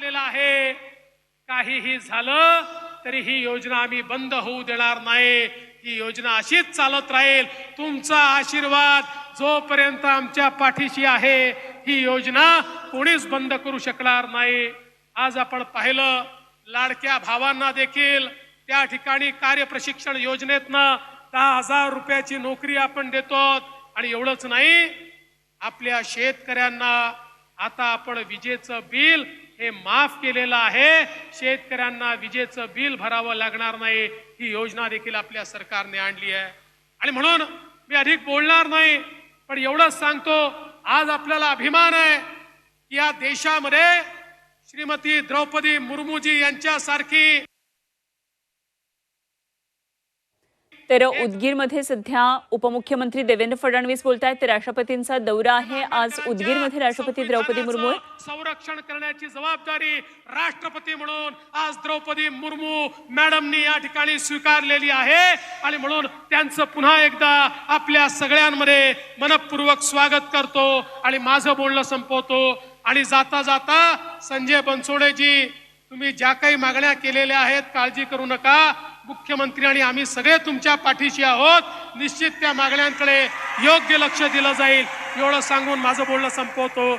केलेला आहे. काहीही झालं तरी ही योजना आम्ही बंद होऊ देणार नाही. ही योजना अशीच चालत राहील. तुमचा आशीर्वाद जोपर्यंत आमच्या पाठीशी आहे ही योजना कोणीच बंद करू शकणार नाही. आज आपण पाहिलं लाडक्या भावांना देखील त्या ठिकाणी कार्यप्रशिक्षण योजनेतनं दहा हजार रुपयाची नोकरी आपण देतो आणि एवढंच नाही आपल्या शेतकऱ्यांना आता आपण विजेचं बिल हे माफ केलेलं आहे. शेतकऱ्यांना विजेचं बिल भरावं लागणार नाही. ही योजना देखील आपल्या सरकारने आणली आहे. आणि म्हणून मी अधिक बोलणार नाही पण एवढंच सांगतो आज आपल्याला अभिमान आहे की या देशामध्ये श्रीमती द्रौपदी मुर्मूजी यांच्यासारखी तर उदगीरमध्ये सध्या उपमुख्यमंत्री देवेंद्र फडणवीस बोलत आहेत तर राष्ट्रपतींचा दौरा आहे. आज उदगीरमध्ये राष्ट्रपती द्रौपदी मुर्मू. संरक्षण करण्याची जबाबदारी राष्ट्रपती म्हणून आज द्रौपदी मुर्मू मॅडमनी या ठिकाणी स्वीकारलेली आहे. आणि म्हणून त्यांचं पुन्हा एकदा आपल्या सगळ्यांमध्ये मनपूर्वक स्वागत करतो. आणि माझं बोलणं संपवतो. आणि जाता जाता संजय बनसोडेजी तुम्ही ज्या काही मागण्या केलेल्या आहेत काळजी करू नका. मुख्यमंत्री आणि आम्ही सगळे तुमच्या पाठीशी आहोत. निश्चित त्या मागण्यांकडे योग्य लक्ष दिलं जाईल. एवढं सांगून माझं बोलणं संपवतो.